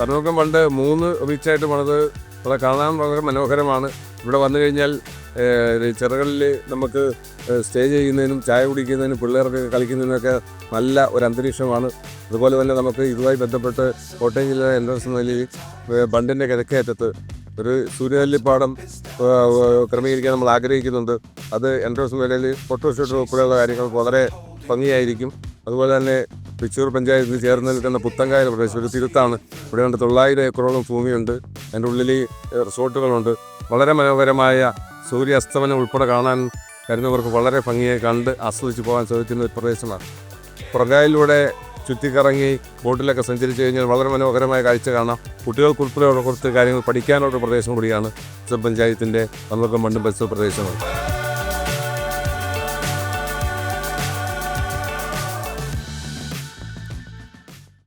തണ്ണീർക്കം പണ്ട് മൂന്ന് ബീച്ചായിട്ട് പണിത്. അത് കാണാൻ വളരെ മനോഹരമാണ്. ഇവിടെ വന്നു കഴിഞ്ഞാൽ ചെറുകളിൽ നമുക്ക് സ്റ്റേ ചെയ്യുന്നതിനും ചായ കുടിക്കുന്നതിനും പിള്ളേർക്ക് കളിക്കുന്നതിനൊക്കെ നല്ല ഒരു അന്തരീക്ഷമാണ്. അതുപോലെ തന്നെ നമുക്ക് ഇതുമായി ബന്ധപ്പെട്ട് കോട്ടയം ജില്ല എൻട്രൻസ് നിലയിൽ ബണ്ടിന്റെ കിഴക്കേറ്റത്ത് ഒരു സൂര്യനെല്ലിപ്പാടം ക്രമീകരിക്കാൻ നമ്മൾ ആഗ്രഹിക്കുന്നുണ്ട്. അത് എൻട്രൻസ് നിലയിൽ ഫോട്ടോഷൂട്ട് ഉൾപ്പെടെയുള്ള കാര്യങ്ങൾ വളരെ ഭംഗിയായിരിക്കും. അതുപോലെ തന്നെ പിച്ചൂർ പഞ്ചായത്തിൽ ചേർന്ന് നിൽക്കുന്ന പുത്തങ്കായ പ്രദേശം ഒരു തിരുത്താണ്. ഇവിടെ ഉണ്ട് തൊള്ളായിരം ഏക്കറോളം ഭൂമിയുണ്ട്. അതിന്റെ ഉള്ളിൽ റിസോർട്ടുകളുണ്ട്. വളരെ മനോഹരമായ സൂര്യാസ്തമനം ഉൾപ്പെടെ കാണാൻ വരുന്നവർക്ക് വളരെ ഭംഗിയായി കണ്ട് ആസ്വദിച്ച് പോകാൻ സാധിക്കുന്ന ഒരു പ്രദേശമാണ്. പ്രകായിലൂടെ ചുറ്റിക്കറങ്ങി ബോട്ടിലൊക്കെ സഞ്ചരിച്ചു കഴിഞ്ഞാൽ വളരെ മനോഹരമായ കാഴ്ച കാണാം. കുട്ടികൾക്ക് ഉൾപ്പെടെയുള്ള കുറച്ച് കാര്യങ്ങൾ പഠിക്കാനുള്ള പ്രദേശം കൂടിയാണ് പഞ്ചായത്തിന്റെ പന്ത്രണ്ടും മണ്ടും പരിസര പ്രദേശങ്ങൾ